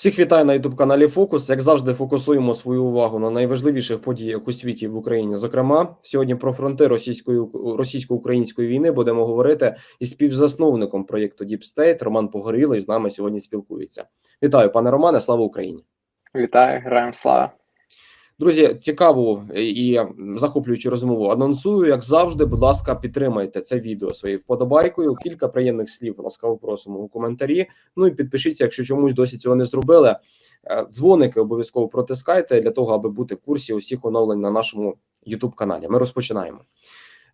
Всіх вітаю на youtube каналі Фокус. Як завжди, фокусуємо свою увагу на найважливіших подіях у світі в Україні. Зокрема, сьогодні про фронти російської російсько-української війни будемо говорити із співзасновником проєкту Deep State Роман Погорілий з нами сьогодні спілкується. Вітаю, пане Романе. Слава Україні! Вітаю, героям слава. Друзі, цікаву і захоплюючу розмову. Анонсую, як завжди, будь ласка, підтримайте це відео своєю вподобайкою. Кілька приємних слів ласкаво просимо у коментарі. Ну і підпишіться, якщо чомусь досі цього не зробили. Е, Дзвоники обов'язково протискайте для того, аби бути в курсі усіх оновлень на нашому youtube каналі. Ми розпочинаємо.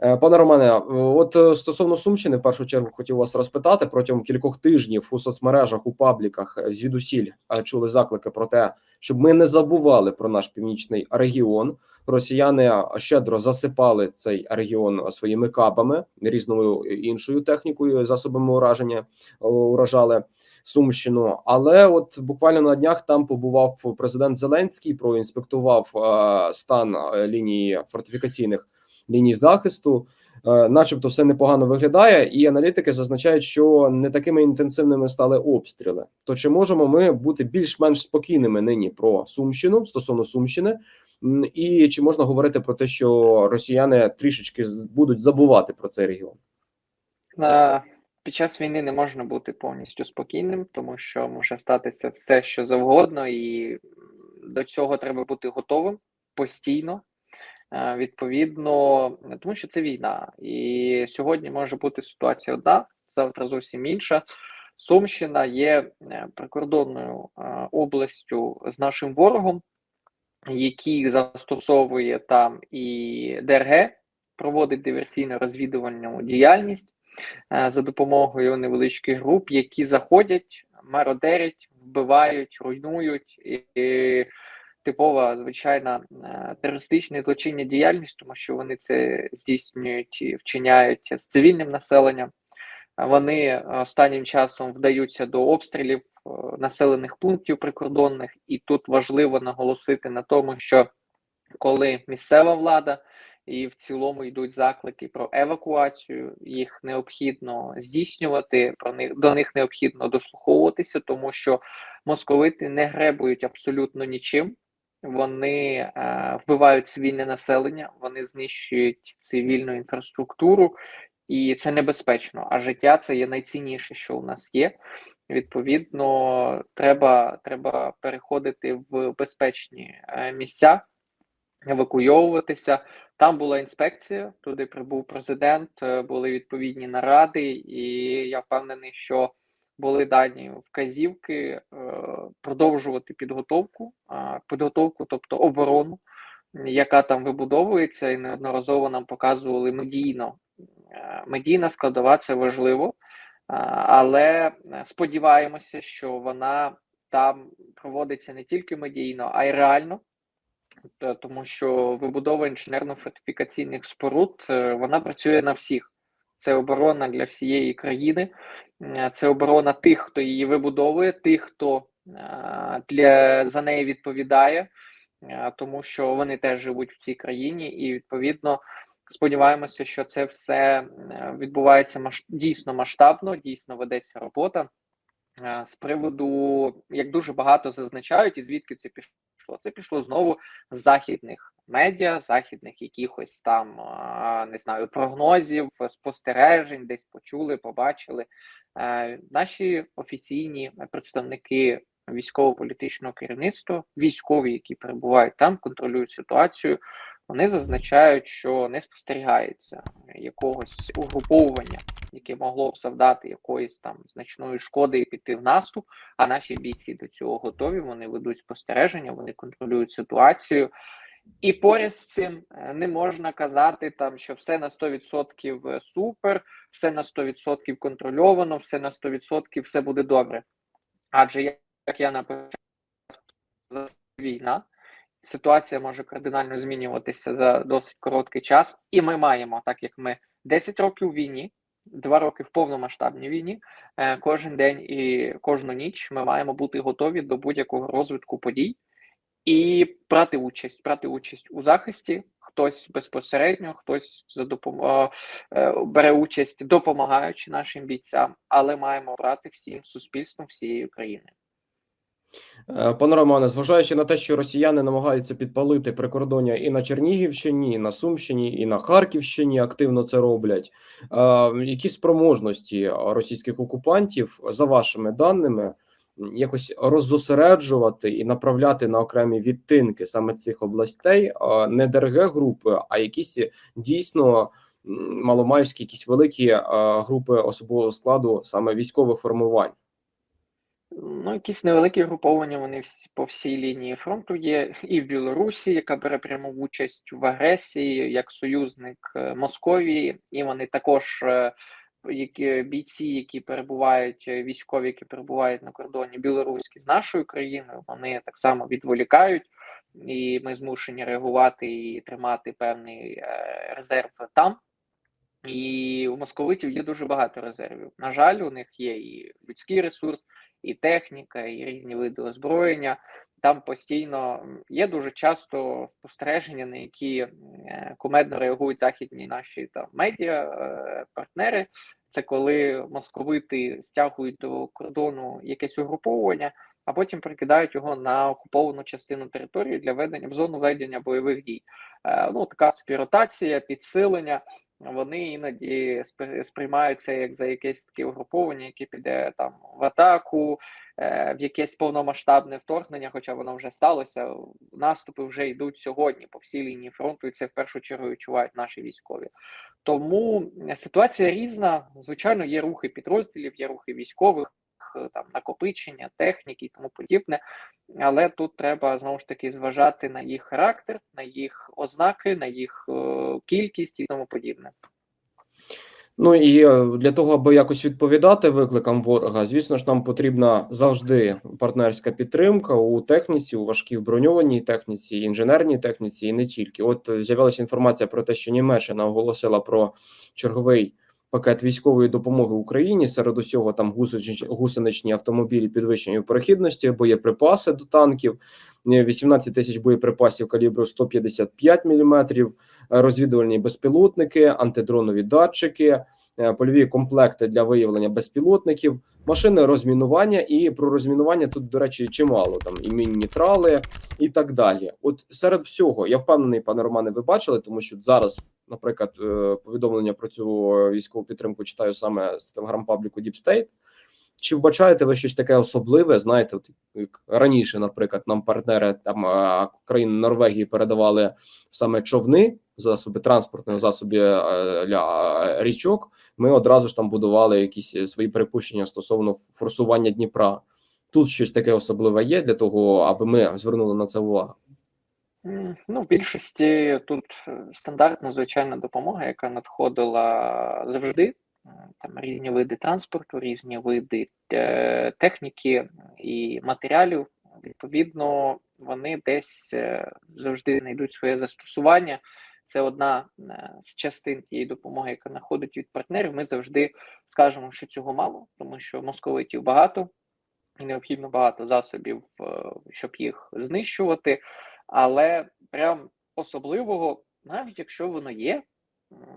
Е, Пане Романе, от е, стосовно Сумщини, в першу чергу хотів вас розпитати протягом кількох тижнів у соцмережах у пабліках е, звідусіль е, чули заклики про те, щоб ми не забували про наш північний регіон. Росіяни щедро засипали цей регіон своїми кабами, різною іншою технікою, засобами ураження е, уражали Сумщину. Але от буквально на днях там побував президент Зеленський, проінспектував е, стан е, лінії фортифікаційних ліній захисту. Е, Начебто, все непогано виглядає, і аналітики зазначають, що не такими інтенсивними стали обстріли. То чи можемо ми бути більш-менш спокійними нині про Сумщину стосовно Сумщини, і чи можна говорити про те, що росіяни трішечки будуть забувати про цей регіон? Е, Під час війни не можна бути повністю спокійним, тому що може статися все, що завгодно, і до цього треба бути готовим постійно. Е, Відповідно, тому що це війна, і сьогодні може бути ситуація одна, завтра зовсім інша. Сумщина є е, прикордонною е, областю з нашим ворогом, який застосовує там і ДРГ, проводить диверсійно-розвідувальну діяльність за допомогою невеличких груп, які заходять, мародерять, вбивають, руйнують. І типова звичайна е, терористична і злочинна діяльність, тому що вони це здійснюють і вчиняють з цивільним населенням. Е, Вони останнім часом вдаються до обстрілів е, населених пунктів прикордонних, і тут важливо наголосити на тому, що коли місцева влада і в цілому йдуть заклики про евакуацію, їх необхідно здійснювати, про них до них необхідно дослуховуватися, тому що московити не гребують абсолютно нічим. Вони е, вбивають цивільне населення, вони знищують цивільну інфраструктуру, і це небезпечно. А життя це є найцінніше, що у нас є. Відповідно, треба, треба переходити в безпечні е, місця, евакуйовуватися. Там була інспекція, туди прибув президент, е, були відповідні наради, і я впевнений, що були дані вказівки е, продовжувати підготовку, е, підготовку, тобто оборону, яка там вибудовується, і неодноразово нам показували медійно. Е, Медійна складова це важливо, е, але сподіваємося, що вона там проводиться не тільки медійно, а й реально. Тому що вибудова інженерно-фортифікаційних споруд е, вона працює на всіх. Це оборона для всієї країни, е, це оборона тих, хто її вибудовує, тих, хто е, для за неї відповідає, е, тому що вони теж живуть в цій країні, і відповідно сподіваємося, що це все відбувається дійсно масштабно, дійсно ведеться робота. З приводу, як дуже багато зазначають, і звідки це пішло? Це пішло знову з західних медіа, західних якихось там не знаю прогнозів, спостережень, десь почули, побачили. Е, Наші офіційні представники військово-політичного керівництва, військові, які перебувають там, контролюють ситуацію. Вони зазначають, що не спостерігається якогось угруповування, яке могло б завдати якоїсь там значної шкоди і піти в наступ. А наші бійці до цього готові. Вони ведуть спостереження, вони контролюють ситуацію. І поряд з цим е, не можна казати, там, що все на 100% супер, все на 100% контрольовано, все на 100% все буде добре. Адже як я на початку війна, ситуація може кардинально змінюватися за досить короткий час, і ми маємо, так як ми 10 років війні, 2 роки в повномасштабній війні, е, кожен день і кожну ніч ми маємо бути готові до будь-якого розвитку подій і брати участь, брати участь у захисті. Хтось безпосередньо, хтось за допомогою бере участь, допомагаючи нашим бійцям, але маємо брати всім суспільством всієї України. Е, Пане Романе, зважаючи на те, що росіяни намагаються підпалити прикордоння і на Чернігівщині, і на Сумщині, і на Харківщині активно це роблять. е, Які спроможності російських окупантів, за вашими даними, якось роззосереджувати і направляти на окремі відтинки саме цих областей е, не ДРГ групи, а якісь дійсно маломайські, якісь великі групи особового складу саме військових формувань? Ну, якісь невеликі груповання вони всі по всій лінії фронту є, і в Білорусі, яка бере пряму участь в агресії як союзник е, Московії, і вони також е, які бійці, які перебувають, е, військові, які перебувають на кордоні білоруські з нашою країною, вони так само відволікають, і ми змушені реагувати і тримати певний резерв там. І у московитів є дуже багато резервів. На жаль, у них є і людський ресурс, і техніка, і різні види озброєння. Там постійно є дуже часто спостереження, на які е, кумедно реагують західні наші там медіа е, партнери. Це коли московити стягують до кордону якесь угруповування, а потім прикидають його на окуповану частину території для ведення в зону ведення бойових дій. Е, Ну така собі ротація, підсилення вони іноді спри- сприймаються як за якесь таке угруповання, яке піде там в атаку, е, в якесь повномасштабне вторгнення, хоча воно вже сталося. Наступи вже йдуть сьогодні по всій лінії фронту, і це в першу чергу відчувають наші військові. Тому ситуація різна. Звичайно, є рухи підрозділів, є рухи військових. Е, Там накопичення, техніки і тому подібне, але тут треба знову ж таки зважати на їх характер, на їх ознаки, на їх е, кількість і тому подібне. Ну і е, для того, аби якось відповідати викликам ворога, звісно ж, нам потрібна завжди партнерська підтримка у техніці, у важкій броньованій техніці, інженерній техніці, і не тільки. От з'явилася інформація про те, що Німеччина оголосила про черговий пакет військової допомоги Україні. Серед усього там гусеничні автомобілі підвищення перехідності, боєприпаси до танків, е, 18 тисяч боєприпасів калібру 155 мм, розвідувальні безпілотники, антидронові датчики, е, польові комплекти для виявлення безпілотників, машини розмінування. І про розмінування тут, до речі, чимало там і мінні трали, і так далі. От серед всього, я впевнений, пане Романе, ви бачили, тому що зараз, наприклад, е, повідомлення про цю військову підтримку читаю саме з телеграм-пабліку Deep State. Чи вбачаєте ви щось таке особливе? Знаєте, от як раніше, наприклад, нам партнери там е, країни Норвегії передавали саме човни, засоби транспортних засобів е, для річок. Ми одразу ж там будували якісь свої припущення стосовно форсування Дніпра. Тут щось таке особливе є для того, аби ми звернули на це увагу. Ну, в більшості тут е, стандартна звичайна допомога, яка надходила завжди. Там різні види транспорту, різні види е, техніки і матеріалів. Відповідно, вони десь е, завжди знайдуть своє застосування. Це одна з частин тієї допомоги, яка надходить від партнерів. Ми завжди скажемо, що цього мало, тому що московитів багато і необхідно багато засобів, щоб їх знищувати. Але прям особливого, навіть якщо воно є,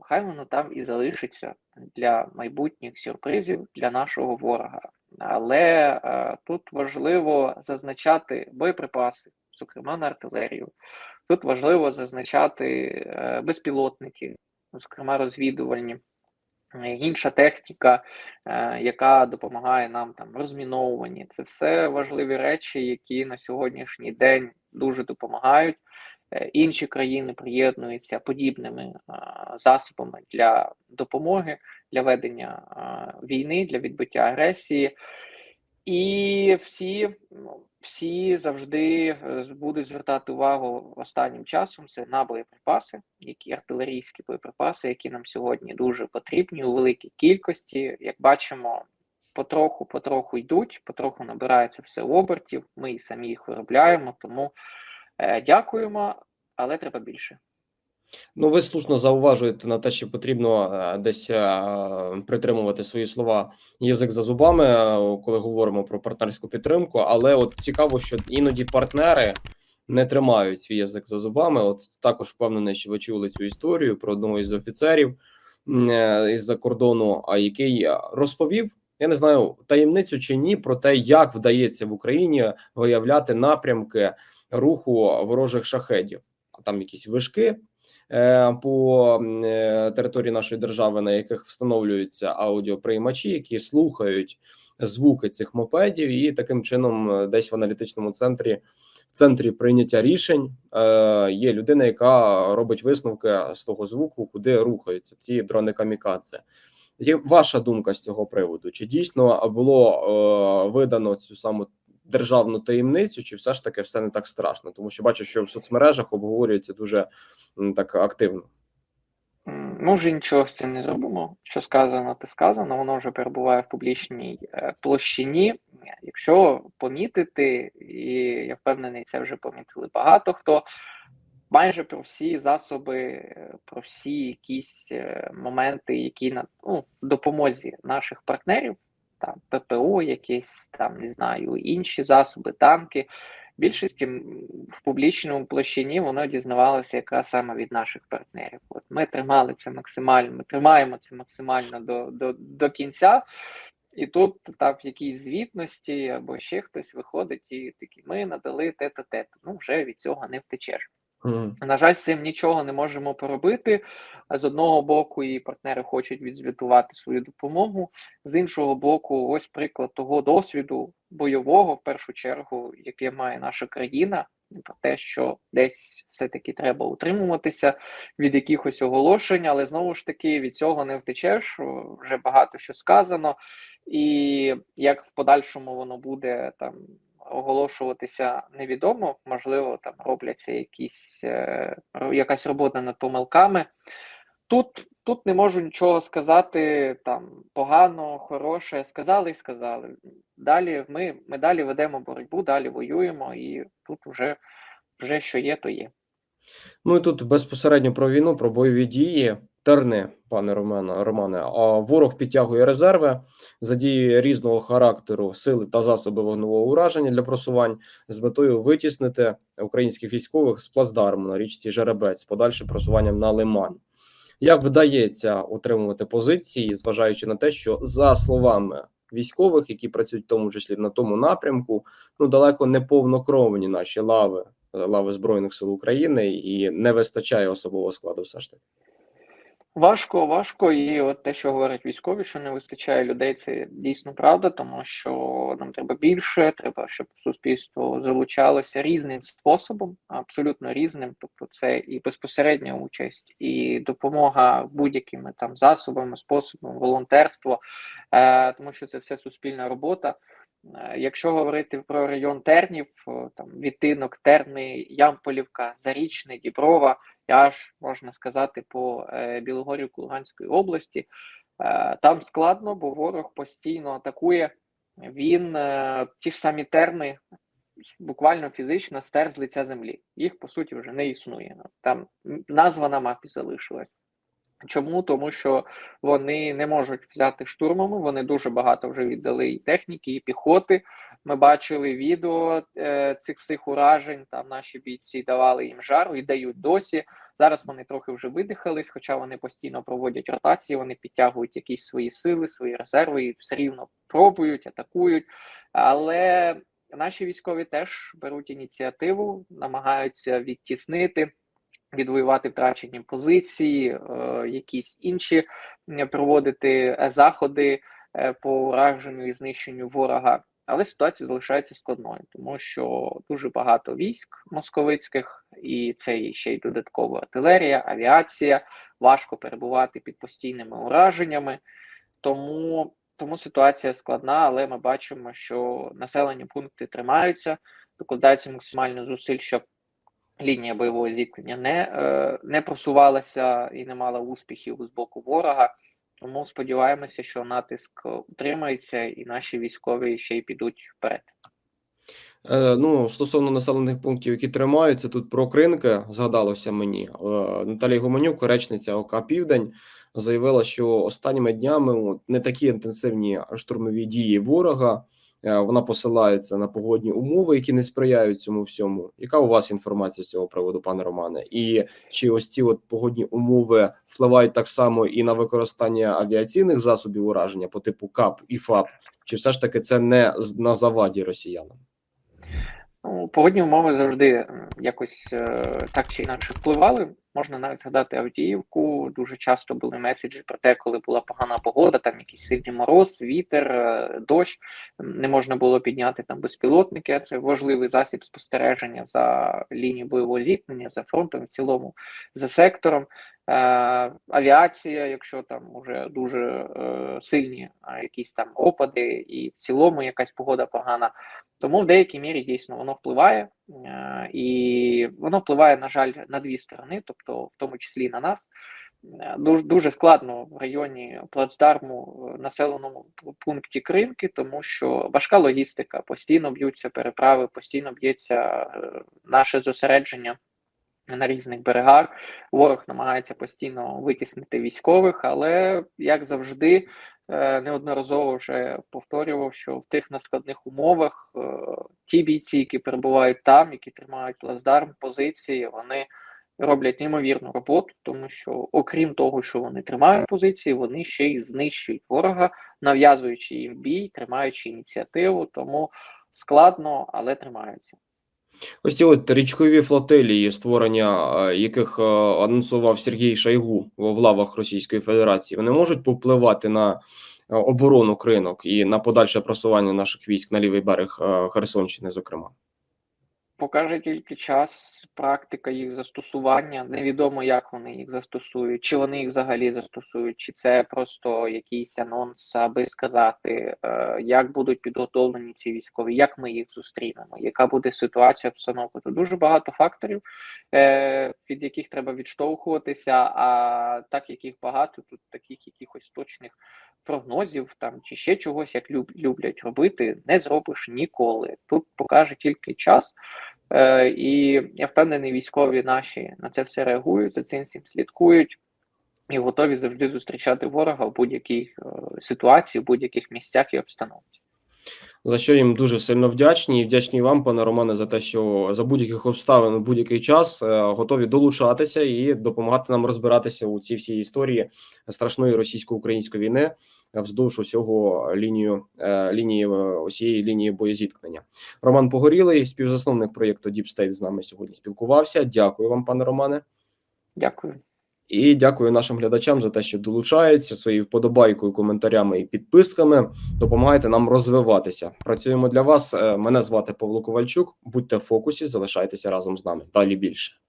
хай воно там і залишиться для майбутніх сюрпризів для нашого ворога. Але е, тут важливо зазначати боєприпаси, зокрема на артилерію. Тут важливо зазначати е, безпілотники, зокрема розвідувальні. Інша техніка, е, яка допомагає нам там розміновуванні. Це все важливі речі, які на сьогоднішній день дуже допомагають. Е, Інші країни приєднуються подібними е, засобами для допомоги, для ведення е, війни, для відбиття агресії. І всі, ну, всі завжди будуть звертати увагу останнім часом це на боєприпаси, які артилерійські боєприпаси, які нам сьогодні дуже потрібні у великій кількості. Як бачимо, потроху, потроху йдуть, потроху набирається все обертів. Ми і самі їх виробляємо. Тому е, дякуємо, але треба більше. Ну, ви слушно зауважуєте на те, що потрібно е, десь е, притримувати свої слова язик за зубами, е, коли говоримо про партнерську підтримку. Але от цікаво, що іноді партнери не тримають свій язик за зубами. От також впевнений, що ви чули цю історію про одного із офіцерів із-за кордону, який розповів я не знаю таємницю чи ні про те, як вдається в Україні виявляти напрямки руху ворожих шахедів. а Там якісь вишки е, по е, території нашої держави, на яких встановлюються аудіоприймачі, які слухають звуки цих мопедів, і таким чином, е, десь в аналітичному центрі, в центрі прийняття рішень, є людина, яка робить висновки з того звуку, куди рухаються ці дрони камікадзе. Ваша думка з цього приводу? Чи дійсно було е, видано цю саму державну таємницю, чи все ж таки все не так страшно? Тому що бачу, що в соцмережах обговорюється дуже так активно. Ми вже нічого з цим не зробимо. Що сказано, те сказано, воно вже перебуває в публічній е, площині. Якщо помітити, і я впевнений, це вже помітили багато хто. Майже про всі засоби, про всі якісь е, моменти, які на ну, допомозі наших партнерів, там ППО, якісь там не знаю, інші засоби, танки. Більшості м, в публічному площині воно дізнавалося якраз саме від наших партнерів. От ми тримали це максимально, ми тримаємо це максимально до, до, до кінця. І тут там в якійсь звітності або ще хтось виходить і такі, ми надали те-то, те-то. Ну, вже від цього не втечеш. Мгм. На жаль, з цим нічого не можемо поробити. З одного боку, і партнери хочуть відзвітувати свою допомогу. З іншого боку, ось приклад того досвіду бойового, в першу чергу, яке має наша країна, про те, що десь все-таки треба утримуватися від якихось оголошень, але знову ж таки від цього не втечеш. Вже багато що сказано, і як в подальшому воно буде там оголошуватися невідомо. Можливо, там робляться якісь е, якась робота над помилками. Тут, тут не можу нічого сказати там погано, хороше. Сказали і сказали. Далі ми, ми далі ведемо боротьбу, далі воюємо, і тут вже, вже що є, то є. Ну і тут безпосередньо про війну, про бойові дії. Терни, пане Романе, Романе, а ворог підтягує резерви, задіює різного характеру сили та засоби вогневого ураження для просувань з метою витіснити українських військових з плацдарму на річці Жеребець з подальшим просуванням на Лиман. Як вдається отримувати позиції, зважаючи на те, що за словами військових, які працюють в тому числі на тому напрямку, ну далеко не повнокровні наші лави, лави збройних сил України, і не вистачає особового складу. Все ж таки. Важко, важко, і от те, що говорять військові, що не вистачає людей, це дійсно правда, тому що нам треба більше, треба, щоб суспільство залучалося різним способом, абсолютно різним. Тобто, це і безпосередня участь, і допомога будь-якими там засобами, способами, волонтерство, е, тому що це все суспільна робота. Е, Якщо говорити про район Тернів, там відтинок Терни, Ямполівка, Зарічне, Діброва, аж можна сказати по е, Білогорівку Луганської області. Е, там складно, бо ворог постійно атакує. Він е, ті ж самі терни буквально фізично стер з лиця землі. Їх по суті вже не існує. Там назва на мапі залишилась. Чому? Тому що вони не можуть взяти штурмами, вони дуже багато вже віддали і техніки, і піхоти. Ми бачили відео е, цих всіх уражень. Там наші бійці давали їм жару і дають досі. Зараз вони трохи вже видихались, хоча вони постійно проводять ротації, вони підтягують якісь свої сили, свої резерви і все рівно пробують, атакують. Але наші військові теж беруть ініціативу, намагаються відтіснити. Відвоювати втрачені позиції, е, якісь інші проводити е, заходи е, по ураженню і знищенню ворога. Але ситуація залишається складною, тому що дуже багато військ московицьких, і це ще й додаткова артилерія, авіація. Важко перебувати під постійними ураженнями. Тому, тому ситуація складна, але ми бачимо, що населені пункти тримаються, докладаються максимально зусиль, щоб лінія бойового зіткнення не, е, не просувалася і не мала успіхів з боку ворога. Тому сподіваємося, що натиск утримається, і наші військові ще й підуть вперед. Е, ну, стосовно населених пунктів, які тримаються, тут про Кринки згадалося мені. Е, Наталія Гуменюк, речниця ОК Південь, заявила, що останніми днями от, не такі інтенсивні штурмові дії ворога Вона посилається на погодні умови, які не сприяють цьому всьому. Яка у вас інформація з цього приводу, пане Романе? І чи ось ці от погодні умови впливають так само і на використання авіаційних засобів ураження по типу КАП і ФАП? Чи все ж таки це не на заваді росіянам? Ну, погодні умови завжди якось е, так чи інакше впливали. Можна навіть згадати Авдіївку. Дуже часто були меседжі про те, коли була погана погода, там якийсь сильний мороз, вітер, е, дощ. Не можна було підняти там безпілотники. Це важливий засіб спостереження за лінією бойового зіткнення, за фронтом, в цілому, за сектором. Е, авіація, якщо там уже дуже е, сильні е, якісь там опади, і в цілому якась погода погана. Тому в деякій мірі дійсно воно впливає, і воно впливає, на жаль, на дві сторони, тобто в тому числі і на нас. Дуже дуже складно в районі плацдарму населеному пункті Кримки, тому що важка логістика, постійно б'ються переправи, постійно б'ється наше зосередження на різних берегах. Ворог намагається постійно витіснити військових, але як завжди, е, неодноразово вже повторював, що в тих наскладних умовах е, ті бійці, які перебувають там, які тримають плацдарм, позиції, вони роблять неймовірну роботу, тому що, окрім того, що вони тримають позиції, вони ще й знищують ворога, нав'язуючи їм бій, тримаючи ініціативу. Тому складно, але тримаються. Ось ці от річкові флотилії, створення е, яких е, анонсував Сергій Шайгу в лавах Російської Федерації, вони можуть повпливати на е, оборону кринок і на подальше просування наших військ на лівий берег Херсонщини, зокрема. Покаже тільки час, практика їх застосування. Невідомо, як вони їх застосують, чи вони їх взагалі застосують, чи це просто якийсь анонс, аби сказати, е, як будуть підготовлені ці військові, як ми їх зустрінемо, яка буде ситуація, обстановка. Тут дуже багато факторів, е, від яких треба відштовхуватися, а так як їх багато, тут таких якихось точних прогнозів там чи ще чогось, як люб, люблять робити, не зробиш ніколи. Тут покаже тільки час. Е, і я впевнений, військові наші на це все реагують, за цим всім слідкують і готові завжди зустрічати ворога в будь-якій е, ситуації, в будь-яких місцях і обстановці. За що їм дуже сильно вдячні, і вдячні вам, пане Романе, за те, що за будь-яких обставин у будь-який час е, готові долучатися і допомагати нам розбиратися у цій всій історії страшної російсько-української війни вздовж усього лінію е, лінії е, усієї лінії боєзіткнення. Роман Погорілий, співзасновник проєкту Deep State, з нами сьогодні спілкувався. Дякую вам, пане Романе. Дякую. І дякую нашим глядачам за те, що долучаються своєю вподобайкою, коментарями і підписками. Допомагайте нам розвиватися. Працюємо для вас. Е, Мене звати Павло Ковальчук. Будьте в фокусі, залишайтеся разом з нами. Далі більше.